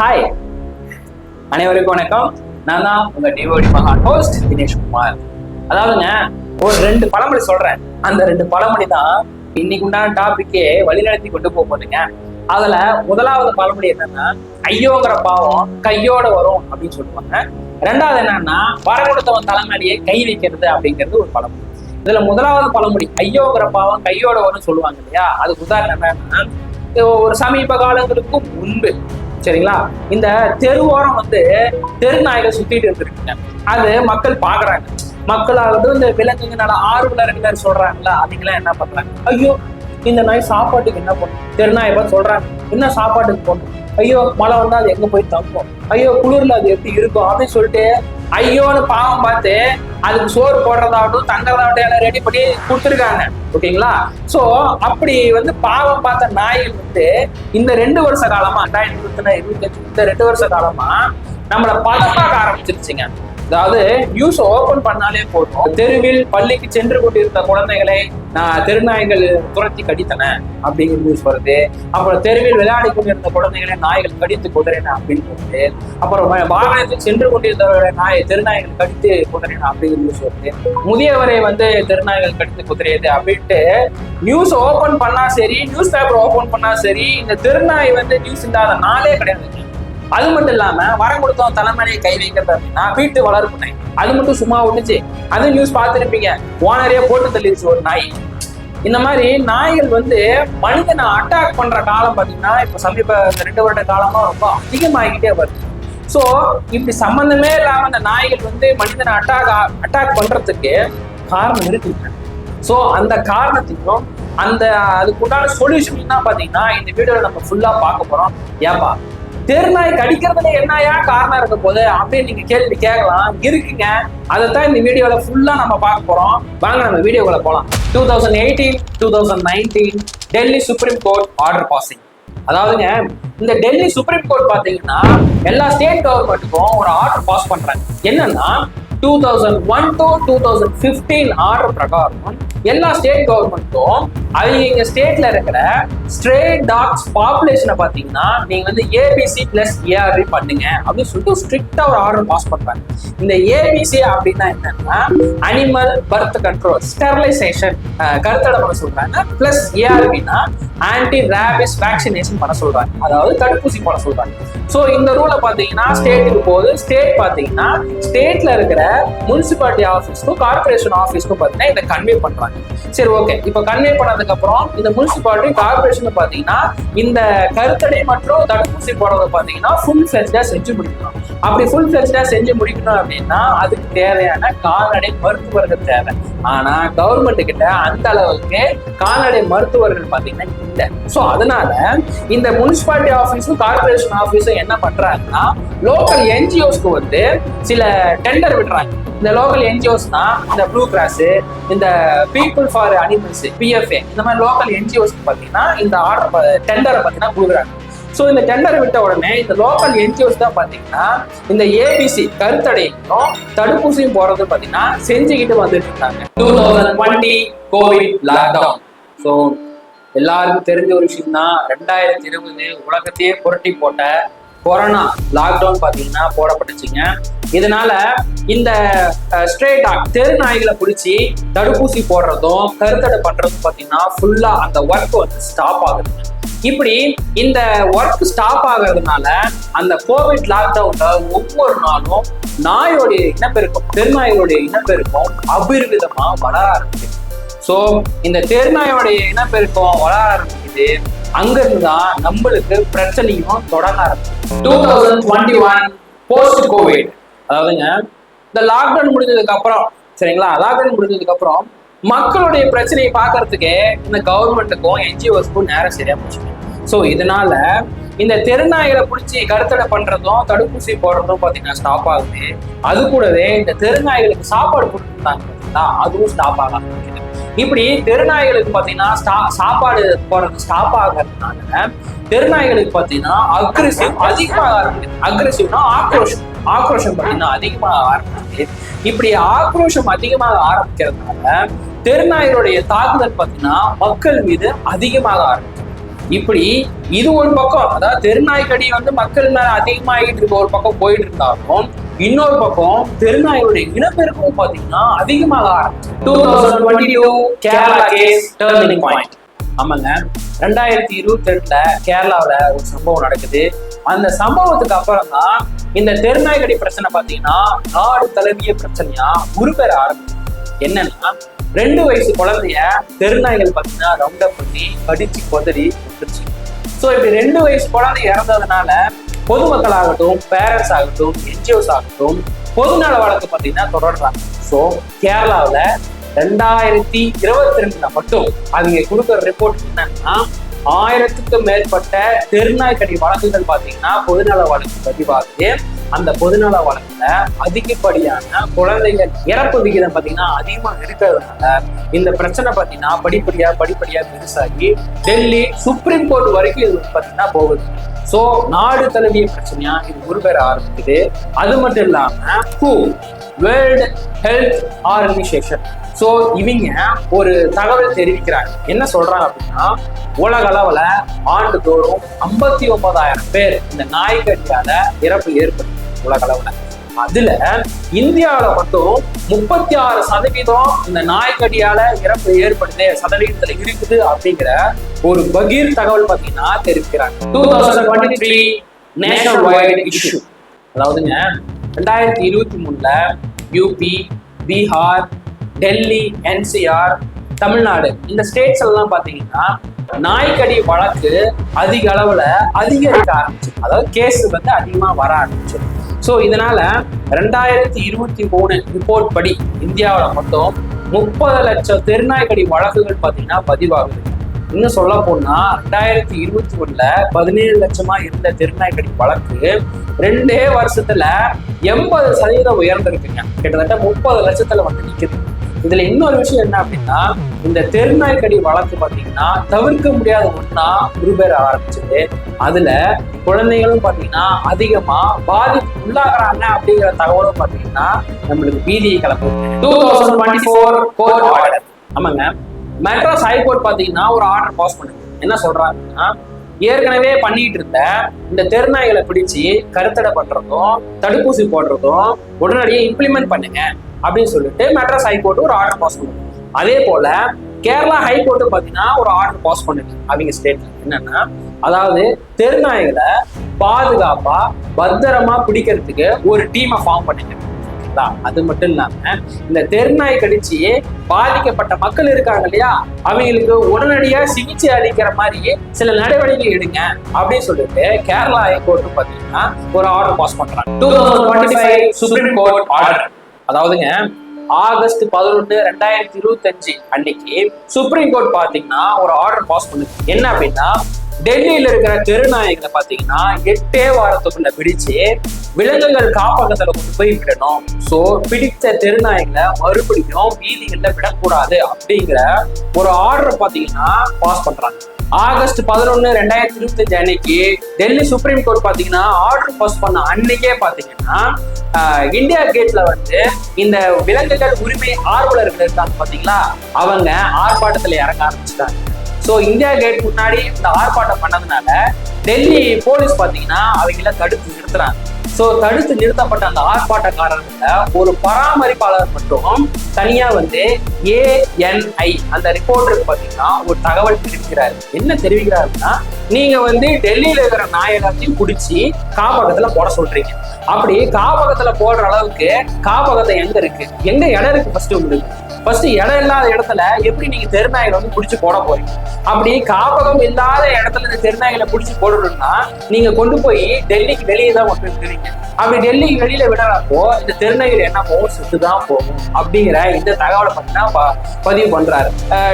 Hi அனைவருக்கும் வணக்கம். நான் தான் உங்க டிவோடி மகா ஹோஸ்ட் தினேஷ் குமார். அதாவதுங்க ஒரு ரெண்டு பழமொழி சொல்றேன். அந்த ரெண்டு பழமொழி தான் இன்னைக்கு உண்டான டாபிக்கே வழிநடத்தி கொண்டு போக போதுங்க அதுல முதலாவது பழமொழி என்னன்னா ஐயோங்கிற பாவம் கையோட வரும் அப்படின்னு சொல்லுவாங்க. ரெண்டாவது என்னன்னா வரகுடத்தவன் தலைமையிலேயே கை வைக்கிறது அப்படிங்கிறது ஒரு பழமொழி. இதுல முதலாவது பழமொழி ஐயோங்கிற பாவம் கையோட வரும்னு சொல்லுவாங்க இல்லையா? அதுக்கு உதாரணம் என்னன்னா ஒரு சமீப காலங்களுக்கு முன்பு சரிங்களா? இந்த தெருவோரம் வந்து தெருநாய்கள் சுத்திட்டு இருந்திருக்குங்க. அது மக்கள் பாக்குறாங்க. மக்களாவது இந்த விலங்குங்கனால நல்ல ஆர்வலர்கள் சொல்றாங்கல்ல அவங்களாம் என்ன பண்றாங்க? ஐயோ இந்த நாய் சாப்பாட்டுக்கு என்ன பண்ணும் தெருநாயை பார்த்து சொல்றாங்க. என்ன சாப்பாட்டுக்கு போடணும்? ஐயோ மழை வந்தா அது எங்க போய் தங்கும்? ஐயோ குளிர்ல அது எப்படி இருக்கும் அப்படின்னு சொல்லிட்டு ஐயோன்னு பாவம் பார்த்து அதுக்கு சோறு போடுறதாகட்டும் தங்குறதாகட்டும் எல்லாம் ரெடி பண்ணி கொடுத்துருக்காங்க. ஓகேங்களா? சோ அப்படி வந்து பாவம் பார்த்த நாய்கள் வந்து இந்த ரெண்டு வருஷ காலமா ரெண்டாயிரத்தி இருபத்தி இருபத்தஞ்சு இந்த ரெண்டு வருஷ காலமா நம்மளை பதப்பாக்க ஆரம்பிச்சிருச்சுங்க. அதாவது நியூஸ் ஓபன் பண்ணாலே போதும். தெருவில் பள்ளிக்கு சென்று கொண்டிருந்த குழந்தைகளை நான் தெருநாய்கள் துரத்தி கடித்தன அப்படிங்கிற நியூஸ் வருது. அப்புறம் தெருவில் விளையாடி கொண்டிருந்த குழந்தைகளை நாய்கள் கடித்து குதிரைன அப்படின்னு வருது அப்புறம் வாகனத்தில் சென்று கொண்டிருந்தவர்களை நாய் தெருநாய்கள் கடித்து குதிரைன அப்படிங்கிற நியூஸ் வருது. முதியவரை வந்து தெருநாய்கள் கடித்து குதிரையது அப்படின்ட்டு நியூஸ் ஓபன் பண்ணா சரி நியூஸ் பேப்பர் ஓபன் பண்ணா சரி இந்த தெருநாய் வந்து நியூஸ் இல்லாத நாளே கிடையாது. அது மட்டும் இல்லாம வரம் கொடுத்தோம் தலைமையை கை வைக்கிறது அப்படின்னா வீட்டு வளர்ப்பு நாய் அது மட்டும் சும்மா விட்டுச்சு. அது நியூஸ் பார்த்துருப்பீங்க. ஓனரே போட்டு தள்ளிடுச்சு ஒரு நாய். இந்த மாதிரி நாய்கள் வந்து மனிதனை அட்டாக் பண்ற காலம் பாத்தீங்கன்னா இப்ப சமீப ரெண்டு வருட காலமா ரொம்ப அதிகமாகிட்டே வருது. ஸோ இப்படி சம்பந்தமே இல்லாம அந்த நாய்கள் வந்து மனிதனை அட்டாக் அட்டாக் பண்றதுக்கு காரணம் இருக்குங்க ஸோ அந்த காரணத்தையும் அந்த அதுக்குண்டான சொல்யூஷன் என்ன பார்த்தீங்கன்னா இந்த வீடியோவில் நம்ம ஃபுல்லாக பார்க்க போகிறோம் ஏப்பா? தெருநாய் கடிக்கிறதுல என்னையா காரணம் இருக்க போது அப்படின்னு நீங்க கேள்வி கேட்கலாம். இருக்குங்க. அதைத்தான் இந்த வீடியோல ஃபுல்லா நம்ம பார்க்க போறோம். வாங்க நம்ம வீடியோக்குள்ள போலாம். Two thousand eighteen two thousand nineteen Delhi supreme court order passing அதாவதுங்க இந்த டெல்லி சுப்ரீம் கோர்ட் பாத்தீங்கன்னா எல்லா ஸ்டேட் கவர்மெண்ட்டுக்கும் ஒரு ஆர்டர் பாஸ் பண்றாங்க. என்னன்னா two thousand one to two thousand fifteen order பிரகாரம் எல்லா ஸ்டேட் கவர்மெண்ட்டும் அவங்க ஸ்டேட்ல இருக்கிற ஸ்ட்ரே டாக்ஸ் பாப்புலேஷனை பார்த்தீங்கன்னா நீங்க வந்து ஏபிசி பிளஸ் ஏஆர்பி பண்ணுங்க. அப்படின்னு சொல்லிட்டு ஸ்ட்ரிக்டா ஒரு ஆர்டர் பாஸ் பண்றாங்க. இந்த ஏபிசி அப்படின்னா என்னன்னா அனிமல் பர்த் கண்ட்ரோல் ஸ்டெர்லைசேஷன் கருத்தடை பண்ண சொல்றாங்க. பிளஸ் ஏஆர்பினா ஆன்டி ரேபிஸ் வேக்சினேஷன் பண்ண சொல்றாங்க. அதாவது தடுப்பூசி போட சொல்றாங்க. ஸோ இந்த ரூலை பார்த்தீங்கன்னா ஸ்டேட்டுக்கு போது ஸ்டேட் பார்த்தீங்கன்னா ஸ்டேட்ல இருக்கிற முனிசிபாலிட்டி ஆஃபீஸ்க்கும் கார்பரேஷன் ஆஃபீஸ்க்கும் பார்த்தீங்கன்னா இதை கன்வே பண்றாங்க. சரி ஓகே இப்போ கன்வே பண்ணதுக்கு அப்புறம் இந்த முனிசிபாலிட்டி கார்பரேஷன் பாத்தீங்கன்னா இந்த கருத்தடை மற்றும் தடுப்பூசி போடுறத பாத்தீங்கன்னா ஃபுல் செஞ்சு முடிக்கணும் அப்படி ஃபுல் ஃபிளெஜ்டா செஞ்சு முடிக்கணும் அப்படின்னா அதுக்கு தேவையான கால்நடை மருத்துவர்கள் தேவை. ஆனா கவர்மெண்ட் கிட்ட அந்த அளவுக்கு கால்நடை மருத்துவர்கள் பார்த்தீங்கன்னா இல்லை. ஸோ அதனால இந்த முனிசிபாலிட்டி ஆஃபீஸும் கார்பரேஷன் ஆஃபீஸும் என்ன பண்றாங்கன்னா லோக்கல் என்ஜிஓஸ்க்கு வந்து சில டெண்டர் விடுறாங்க. இந்த லோக்கல் என்ஜிஓஸ்னா இந்த ப்ளூ கிராஸ் இந்த பீப்புள் ஃபார் அனிமல்ஸ் பிஎஃப்ஏ இந்த மாதிரி லோக்கல் என்ஜிஓஸ்க்கு பார்த்தீங்கன்னா இந்த ஆர்டர் டெண்டரை பார்த்தீங்கன்னா கொடுக்குறாங்க. ஸோ இந்த டெண்டர் விட்ட உடனே இந்த லோக்கல் என்ஜிஓஸ் தான் பார்த்தீங்கன்னா இந்த ஏபிசி கருத்தடையும் தடுப்பூசியும் போறது பார்த்தீங்கன்னா செஞ்சுக்கிட்டு வந்துட்டு இருக்காங்க. Two thousand twenty COVID lockdown so எல்லாருக்கும் தெரிஞ்ச ஒரு விஷயம் தான் ரெண்டாயிரத்தி இருபது உலகத்தையே புரட்டி போட்ட கொரோனா லாக்டவுன் பார்த்தீங்கன்னா போடப்பட்டுச்சுங்க. இதனால இந்த ஸ்ட்ரே தெரு நாய்களை பிடிச்சி தடுப்பூசி போடுறதும் கருத்தடை பண்றதும் பார்த்தீங்கன்னா ஃபுல்லா அந்த ஒர்க் வந்து ஸ்டாப் ஆகுதுங்க. இப்படி இந்த ஒர்க் ஸ்டாப் ஆகிறதுனால அந்த கோவிட் லாக்டவுன்ல ஒவ்வொரு நாளும் நாயோடைய இனப்பெருக்கம் தெருநாய்களுடைய இனப்பெருக்கம் அபிர்விதமா வளர ஆரம்பிக்குது. ஸோ இந்த தெருநாயோடைய இனப்பெருக்கம் வளர ஆரம்பிக்குது. அங்கிருந்து தான் நம்மளுக்கு பிரச்சனையும் தொடங்க ஆரம்பிச்சு two thousand twenty one post COVID அதாவதுங்க இந்த லாக்டவுன் முடிஞ்சதுக்கு அப்புறம் சரிங்களா? லாக்டவுன் முடிஞ்சதுக்கு அப்புறம் மக்களுடைய பிரச்சனையை பார்க்கறதுக்கே இந்த கவர்மெண்ட்டுக்கும் என்ஜிஓஸ்க்கும் நேரம் சரியா போச்சு. ஸோ இதனால இந்த தெருநாய்களை பிடிச்சி கருத்தடை பண்றதும் தடுப்பூசி போடுறதும் பார்த்தீங்கன்னா ஸ்டாப் ஆகுது. அது கூடவே இந்த தெருநாய்களுக்கு சாப்பாடு கொடுத்துருந்தாங்க பார்த்தீங்களா அதுவும் ஸ்டாப் ஆக ஆரம்பிக்குது இப்படி தெருநாய்களுக்கு பார்த்தீங்கன்னா ஸ்டா சாப்பாடு போடுறது ஸ்டாப் ஆகிறதுனால தெருநாய்களுக்கு பார்த்தீங்கன்னா அக்ரெசிவ் அதிகமாக ஆரம்பிக்குது. அக்ரெசிவ்னா ஆக்ரோஷம். ஆக்ரோஷம் பார்த்தீங்கன்னா அதிகமாக ஆரம்பிக்குது. இப்படி ஆக்ரோஷம் அதிகமாக ஆரம்பிக்கிறதுனால தெருநாய்களுடைய தாக்குதல் பார்த்தீங்கன்னா மக்கள் மீது அதிகமாக ஆரம்பிக்குது இப்படி இது ஒரு பக்கம் அதாவது தெருநாய்க்கடி வந்து மக்கள் மேல அதிகமாகிட்டு இருக்க ஒரு பக்கம் போயிட்டு இருந்தாலும் இன்னொரு பக்கம் தெருநாயோட இனப்பெருக்கம் பாத்தீங்கன்னா அதிகமாக ஆரம்பிச்சு ஆமாங்க. ரெண்டாயிரத்தி இருபத்தி ரெண்டுல கேரளாவில் ஒரு சம்பவம் நடக்குது. அந்த சம்பவத்துக்கு அப்புறம் தான் இந்த தெருநாய்கடி பிரச்சனை பாத்தீங்கன்னா நாடு தழுவிய பிரச்சனையா உருப்பெற ஆரம்பிச்சு என்னன்னா ரெண்டு வயசு குழந்தைய தெருநாய்கள் பார்த்தீங்கன்னா ரவுண்டப் பண்ணி கடிச்சு கொதறி விட்டுருச்சு. ஸோ இப்படி ரெண்டு வயசு குழந்தை இறந்ததுனால பொதுமக்கள் ஆகட்டும் பேரண்ட்ஸ் ஆகட்டும் என்ஜிஓஸ் ஆகட்டும் பொதுநல வழக்கு பார்த்தீங்கன்னா தொடர்றாங்க. ஸோ கேரளாவில் ரெண்டாயிரத்தி இருபத்தி ரெண்டுல மட்டும் அவங்க கொடுக்குற ரிப்போர்ட் என்னன்னா ஆயிரத்துக்கும் மேற்பட்ட தெருநாய் கடி வழக்குகள் பார்த்தீங்கன்னா பொதுநல வழக்கு பதிவாகுது அந்த பொதுநல வழக்குல அதிகப்படியான குழந்தைகள் இறப்பு விகிதம் பார்த்தீங்கன்னா அதிகமா இருக்கிறதுனால இந்த பிரச்சனை பார்த்தீங்கன்னா படிப்படியா படிப்படியா பெருசாகி டெல்லி சுப்ரீம் கோர்ட் வரைக்கும் இது பார்த்தீங்கன்னா போகுது. ஸோ நாடு தழுவிய பிரச்சனையா இது உருபெற ஆரம்பிக்குது. அது மட்டும் இல்லாம ஹூ வேர்ல்டு ஹெல்த் ஆர்கனைசேஷன் ஸோ இவங்க ஒரு தகவல் தெரிவிக்கிறாங்க. என்ன சொல்றாங்க அப்படின்னா உலக அளவில் ஆண்டுதோறும் ஐம்பத்தி ஒன்பதாயிரம் பேர் இந்த நாய்க்கடியால இறப்பு ஏற்படுது. உலக அளவுல. அதுல இந்தியாவில மட்டும் முப்பத்தி ஆறு சதவீதம் இந்த நாய்க்கடியால இறப்பு ஏற்படுது சதவீதத்துல இருக்குது அப்படிங்கிற ஒரு பகீர் தகவல் பாத்தீங்கன்னா தெரிவிக்கிறாங்க. Two thousand twenty three national wide issue அதாவதுங்க ரெண்டாயிரத்தி இருபத்தி மூணுல யூபி பீகார் டெல்லி என்சிஆர் தமிழ்நாடு இந்த ஸ்டேட்ஸ் எல்லாம் பாத்தீங்கன்னா நாய்க்கடி வழக்கு அதிக அளவுல அதிகரிக்க ஆரம்பிச்சு அதாவது கேஸ் வந்து அதிகமா வர ஆரம்பிச்சு. ஸோ இதனால ரெண்டாயிரத்தி இருபத்தி மூணு ரிப்போர்ட் படி இந்தியாவில் மொத்தம் முப்பது லட்சம் தெருநாய்க்கடி வழக்குகள் பார்த்தீங்கன்னா பதிவாகுது. இன்னும் சொல்ல போனா ரெண்டாயிரத்தி இருபத்தி ஒண்ணுல பதினேழு லட்சமா இருந்த தெருநாய்க்கடி வழக்கு ரெண்டே வருஷத்துல எண்பது சதவீதம் உயர்ந்திருக்குங்க. கிட்டத்தட்ட முப்பது லட்சத்துல வந்து நிக்குது. இதுல இன்னொரு விஷயம் என்ன அப்படின்னா இந்த தெருநாய் கடி வழக்கு பாத்தீங்கன்னா தவிர்க்க முடியாத முன்னா ஒரு பேர் ஆரம்பிச்சது. அதுல குழந்தைகளும் பாத்தீங்கன்னா அதிகமா பாதிப்பு உள்ளாகிறாங்க அப்படிங்கிற தகவலும் பாத்தீங்கன்னா நம்மளுக்கு பீதியை கிளம்புது two thousand twenty four court order ஆமாங்க. மெட்ராஸ் ஹைகோர்ட் பாத்தீங்கன்னா ஒரு ஆர்டர் பாஸ் பண்ணுது. என்ன சொல்றாங்கன்னா ஏற்கனவே பண்ணிட்டு இருந்த இந்த தெருநாய்களை பிடிச்சு கருத்தடை பண்றதும் தடுப்பூசி போடுறதும் உடனடியே இம்ப்ளிமெண்ட் பண்ணுங்க. அப்படின்னு சொல்லிட்டு மெட்ராஸ் ஹைகோர்ட் ஒரு ஆர்டர் பாஸ் பண்ணுது அதே போல கேரளா ஹைகோர்ட்டு பார்த்தீங்கன்னா ஒரு ஆர்டர் பாஸ் பண்ணுது அவங்க ஸ்டேட்ல என்னன்னா அதாவது தெருநாய்களை பாதுகாப்பா பத்திரமா பிடிக்கிறதுக்கு ஒரு டீமை ஃபார்ம் பண்ணுங்க அது மட்டும் இல்லாம இந்த தெருநாய் கடிச்சு பாதிக்கப்பட்ட மக்கள் இருக்காங்க இல்லையா? அவங்களுக்கு உடனடியா சிகிச்சை அளிக்கிற மாதிரி சில நடவடிக்கை எடுங்க அப்படின்னு சொல்லிட்டு கேரளா ஹைகோர்ட் பாத்தீங்கன்னா ஒரு ஆர்டர் பாஸ் பண்றாங்க. Two thousand twenty five supreme court order அதாவதுங்க ஆகஸ்ட் பதினொன்று ரெண்டாயிரத்தி இருபத்தஞ்சு அன்னைக்கு சுப்ரீம் கோர்ட் பாத்தீங்கன்னா ஒரு ஆர்டர் பாஸ் பண்ணுது என்ன அப்படின்னா டெல்லியில இருக்கிற தெருநாயகளை பாத்தீங்கன்னா எட்டே வாரத்துக்குள்ள பிடிச்சு விலங்குகள் காப்பகத்துல கொண்டு போய் விடணும். சோ பிடித்த தெருநாயகளை மறுபடியும் வீதிகள்ல விடக்கூடாது அப்படிங்கிற ஒரு ஆர்டர் பாத்தீங்கன்னா பாஸ் பண்றாங்க. ஆகஸ்ட் பதினொன்னு ரெண்டாயிரத்தி இருபத்தஞ்சு அன்னைக்கு டெல்லி சுப்ரீம் கோர்ட் பாத்தீங்கன்னா ஆர்டர் பாஸ் பண்ண அன்னைக்கே பாத்தீங்கன்னா இந்தியா கேட்ல வந்து இந்த விலங்குகள் உரிமை ஆர்வலர்கள் இருக்காங்க பாத்தீங்களா அவங்க ஆர்ப்பாட்டத்துல இறங்க ஆரம்பிச்சுட்டாங்க. ஸோ இந்தியா கேட் முன்னாடி இந்த ஆர்ப்பாட்டம் பண்ணதுனால டெல்லி போலீஸ் பாத்தீங்கன்னா அவங்கள தடுத்து நிறுத்துறாங்க. ஸோ தடுத்து நிறுத்தப்பட்ட அந்த ஆர்ப்பாட்டக்காரர்கள ஒரு பராமரிப்பாளர் மட்டும் தனியா வந்து ஏஎன்ஐ அந்த ரிப்போர்ட்டருக்கு பாத்தீங்கன்னா ஒரு தகவல் தெரிவிக்கிறாரு. என்ன தெரிவிக்கிறாருன்னா நீங்க வந்து டெல்லியில இருக்கிற நாய் குடிச்சு பிடிச்சி காப்பகத்துல போட சொல்றீங்க. அப்படி காப்பகத்துல போடுற அளவுக்கு காப்பகத்தை எங்க இருக்கு? எங்க இடம் இருக்கு ஃபர்ஸ்ட் உங்களுக்கு? ஃபர்ஸ்ட் இடம் இல்லாத இடத்துல எப்படி நீங்க தெருநாய்களை வந்து பிடிச்சி போட போறீங்க? அப்படி காப்பகம் இல்லாத இடத்துல இந்த தெருநாயகளை பிடிச்சி போடணும்னா நீங்க கொண்டு போய் டெல்லிக்கு வெளியே தான் கொண்டு போய் அப்படி டெல்லி வெளியில விடுறப்போ இந்த தெருநாய்கள் என்ன போகும் சுத்து தான் போகும் அப்படிங்கிற இந்த தகவலை பார்த்தீங்கன்னா ப- பதிவு பண்றாரு.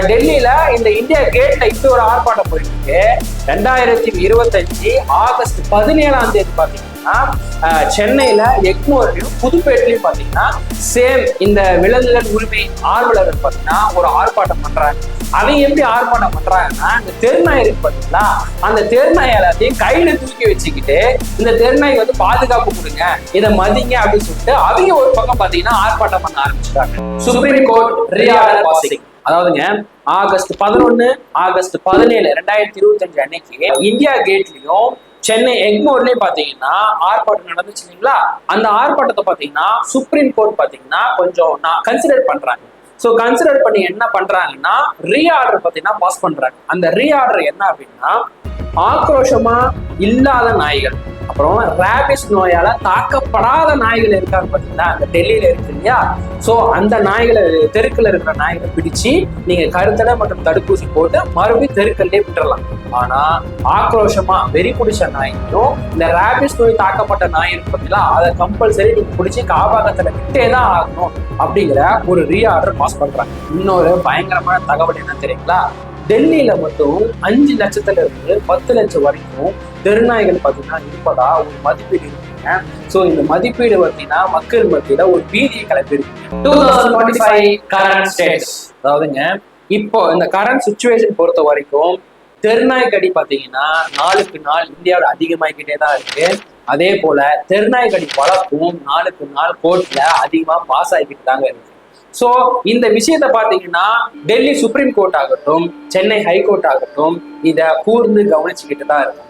டெல்லியில இந்த இந்தியா கேட்ல இப்படி ஒரு ஆர்ப்பாட்டம் போயிட்டு இருக்கு. ரெண்டாயிரத்தி இருபத்தஞ்சு ஆகஸ்ட் பதினேழாம் தேதி பாத்தீங்கன்னா அஹ், சென்னையில எக்மோர்லயும் புதுப்பேட்லயும் பாத்தீங்கன்னா சேம் இந்த விலங்குகள் உரிமை ஆர்வலர்கள் பாத்தீங்கன்னா ஒரு ஆர்ப்பாட்டம் பண்றாங்க. அவங்க எப்படி ஆர்ப்பாட்டம் பண்றாங்கன்னா இந்த தெருநாய் இருக்கு பாத்தீங்களா அந்த தெருநாய் எல்லாத்தையும் கையில தூக்கி வச்சுக்கிட்டு இந்த தெருநாய் வந்து பாதுகாப்பு கொடுங்க இதை மதிங்க அப்படின்னு சொல்லிட்டு அவங்க ஒரு பக்கம் பாத்தீங்கன்னா ஆர்ப்பாட்டம் பண்ண ஆரம்பிச்சிட்டாங்க. சுப்ரீம் கோர்ட் ரீஆர்டர் பாசிங் அதாவதுங்க ஆகஸ்ட் பதினொன்னு ஆகஸ்ட் பதினேழு ரெண்டாயிரத்தி இருபத்தஞ்சு அன்னைக்கு இந்தியா கேட்லயும் சென்னை எக்மோர்லயே பாத்தீங்கன்னா ஆர்ப்பாட்டம் நடந்துச்சு இல்லைங்களா? அந்த ஆர்ப்பாட்டத்தை பாத்தீங்கன்னா சுப்ரீம் கோர்ட் பாத்தீங்கன்னா கொஞ்சம் நான் கன்சிடர் பண்றாங்க. ஸோ கன்சிடர் பண்ணி என்ன பண்றாங்கன்னா ரீஆர்டர் பாத்தீங்கன்னா பாஸ் பண்றாங்க. அந்த ரீ ஆர்டர் என்ன அப்படின்னா ஆக்ரோஷமா இல்லாத நாய்கள். அப்புறம் ரேபிஸ் நோயால தாக்கப்படாத நாய்கள் இருக்காங்க பார்த்தீங்களா? அந்த டெல்லியில இருக்கு இல்லையா? ஸோ அந்த நாய்களை தெருக்கில் இருக்கிற நாய்களை பிடிச்சு நீங்க கருத்தடை மற்றும் தடுப்பூசி போட்டு மறுபடியும் தெருக்கல்லே விட்டுறலாம். ஆனா ஆக்ரோஷமா வெறி பிடிச்ச நாய்க்கும் இந்த ரேபிஸ் நோய் தாக்கப்பட்ட நாய் இருக்கு அதை கம்பல்சரி நீங்க பிடிச்சி காபாகத்துல விட்டே தான் ஆகணும் அப்படிங்கிற ஒரு ரீஆர்டர் பாஸ் பண்றாங்க. இன்னொரு பயங்கரமான தகவல் என்ன தெரியுங்களா? டெல்லியில மட்டும் அஞ்சு லட்சத்துல இருந்து பத்து லட்சம் வரைக்கும் தெருநாய்கள் பார்த்தீங்கன்னா இருப்பதா ஒரு மதிப்பீடு இருக்குங்க. ஸோ இந்த மதிப்பீடு பார்த்தீங்கன்னா மக்கள் மத்தியில ஒரு பீதியை கிளப்பிருக்கு அதாவதுங்க இப்போ இந்த கரண்ட் சுச்சுவேஷன் பொறுத்த வரைக்கும் தெருநாய் கடி பார்த்தீங்கன்னா நாளுக்கு நாள் இந்தியாவில் அதிகமாகிக்கிட்டே தான் இருக்கு. அதே போல தெருநாய் கடி வழக்கும் நாளுக்கு நாள் கோர்ட்ல அதிகமா பாஸ் ஆகிக்கிட்டு தாங்க இருக்கு. ஸோ இந்த விஷயத்தை பார்த்தீங்கன்னா டெல்லி சுப்ரீம் கோர்ட் ஆகட்டும் சென்னை ஹைகோர்ட் ஆகட்டும் இதை கூர்ந்து கவனிச்சுக்கிட்டு தான் இருக்கும்.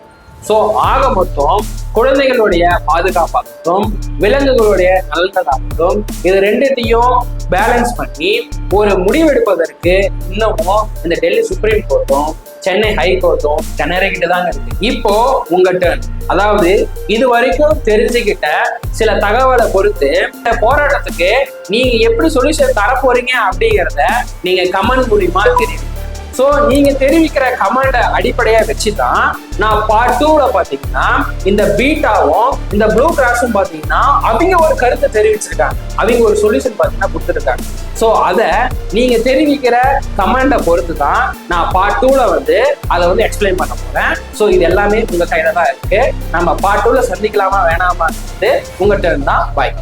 ஸோ ஆக மொத்தம் குழந்தைகளுடைய பாதுகாப்பாகட்டும் விலங்குகளுடைய நல்லதாகட்டும் இது ரெண்டுத்தையும் பேலன்ஸ் பண்ணி ஒரு முடிவெடுப்பதற்கு இன்னமும் இந்த டெல்லி சுப்ரீம் கோர்ட்டும் சென்னை ஹைகோர்ட்டும் திணறிக்கிட்டு தாங்க இருக்கு. இப்போ உங்க டர்ன் அதாவது இது வரைக்கும் தெரிஞ்சுக்கிட்ட சில தகவலை பொறுத்து இந்த போராட்டத்துக்கு நீங்க எப்படி சொல்யூஷன் தர போறீங்க அப்படிங்கிறத நீங்க கமெண்ட் மூலியமா தெரியும் ஸோ நீங்க தெரிவிக்கிற கமெண்ட அடிப்படையா வச்சு தான் நான் பார்ட் டூல பாத்தீங்கன்னா இந்த பீட்டாவும் இந்த ப்ளூ கிராஸும் பாத்தீங்கன்னா அவங்க ஒரு கருத்தை தெரிவிச்சிருக்காங்க. அவங்க ஒரு சொல்யூஷன் பாத்தீங்கன்னா கொடுத்துருக்காங்க. ஸோ அதை நீங்க தெரிவிக்கிற கமெண்டை பொறுத்து தான் நான் பார்ட் டூல வந்து அதை வந்து எக்ஸ்பிளைன் பண்ண போறேன். ஸோ இது எல்லாமே உங்க கையில தான் இருக்கு. நம்ம பார்ட் டூல சந்திக்கலாமா வேணாமா உங்க இருந்தா பாய்